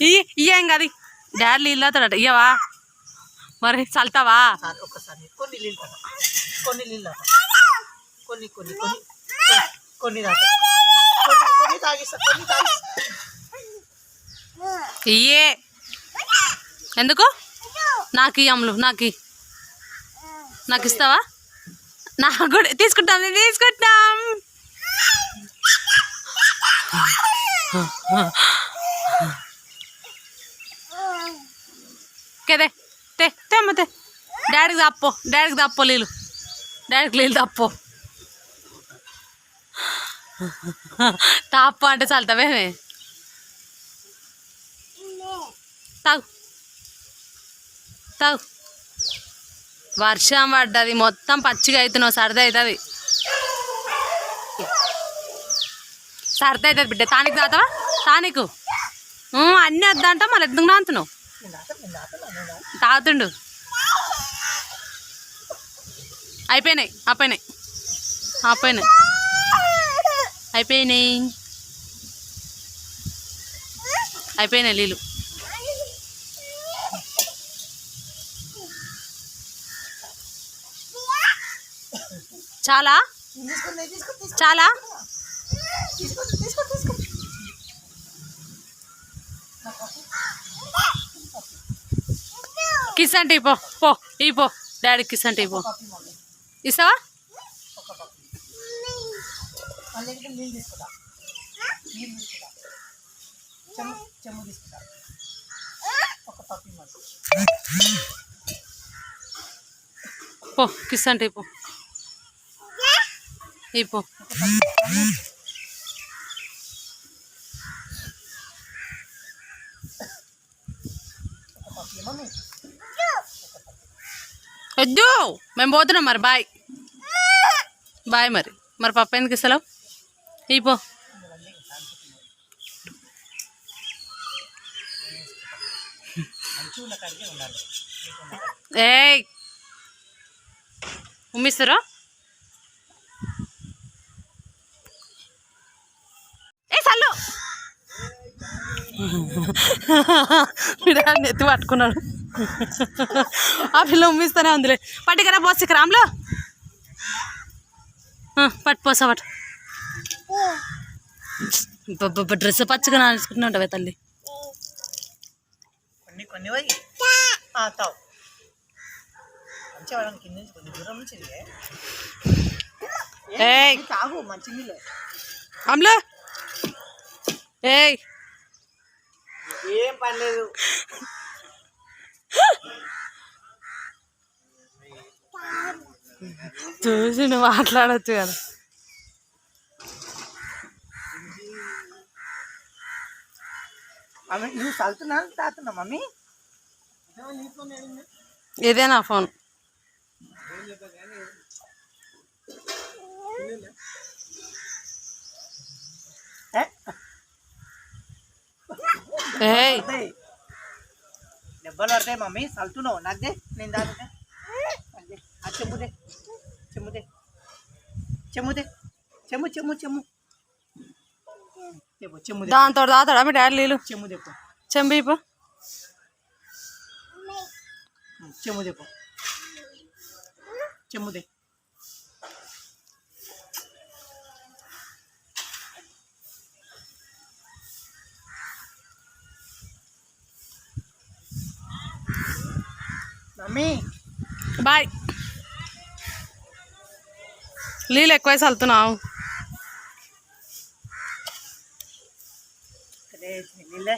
ఇయ్యి ఇయ్యేం కాదు. డాడీ నీళ్ళు ఇయ్యవా? మరి చల్తావా ఒక్కసారి కొన్ని నీళ్ళు కొన్ని నీళ్ళు కొన్ని కొన్ని కొన్ని కొన్ని కొన్ని తాగిస్తా కొన్ని తాగిస్తా ఇయ్యే ఎందుకు నాకు ఇయ్యములు నాకు నాకు ఇస్తావా? నాకు కూడా తీసుకుంటాం తీసుకుంటాం. కదే తే తే అమ్మ తే. డాడీకి తప్పో డాడీకి తప్పో నీళ్ళు డాడీకి నీళ్ళు తప్పో తాపు అంటే చల్తావేమే తాగు. తాగు. వర్షం పడ్డది మొత్తం పచ్చిగా అవుతున్నావు సరదా అవుతుంది సరదా అవుతుంది బిడ్డ. తానికి తాతవా? తానికు? అన్నీ వద్దంట మళ్ళీ ఎందుకు నాంతున్నావు తాగుతుండు. అయిపోయినాయి అయిపోయినాయి అయిపోయినాయి అయిపోయినాయి. అయిపోయినాయి నీళ్ళు చాలా? చాలా? కిస్ అంటే ఇపో పో ఈ పో డాడీ కిస్ అంటే ఇపో ఇస్తావా? పో కిస్ అంటే ఇక్కడ నీళ్ళు తీసుకుంటా నీళ్ళు తీసుకుంటా చెమ్ము చెమ్ము తీసుకుంటా ఒక కాఫీ మమ్మీ పో కిస్ అంటే ఇపో ఇపో వద్దు. మేము పోతున్నాం మరి. బాయ్. బాయ్ మరి. మరి పప్ప ఎందుకు ఇస్తలేవు? ఇపో ఏ ఉమ్మిస్తారా ఏ సల్లు డాడీ ఎత్తి పట్టుకున్నాడు. ఆ పిల్ల ఉమ్మిస్తానే ఉందిలే. పట్టుకరా పోసి రామ్లో. పట్టు పోసా పట్టు. డ్రెస్ పచ్చగా నానేసుకుంటున్నావు తల్లి. కొన్ని కొన్ని పోయి. తావు. ఏయ్. తాగు మంచి ఏయ్. ఏం పని లేదు చూసి నువ్వు మాట్లాడచ్చు కదా. మమ్మీ నువ్వు చల్తున్నా తాతున్నా మమ్మీ? ఇదే నా ఫోన్. ఏ? దెబ్బలు పడతాయి మమ్మీ. చల్తున్నావు నాకు దే. నేను తాగుతా నాకు దే. ఆ చెమ్ముదే చెమ్ముదే చెమ్ముదే చెమ్ము చెమ్ము చెమ్ము దాంతో తాతాడా మీ డాడీ నీళ్ళు చెమ్ము చెప్పు చెంబిపో చెమ్ము చెప్పు చెమ్ముదే బాయ్. నీళ్ళు ఎక్కువ చల్లుతున్నావు నీళ్ళే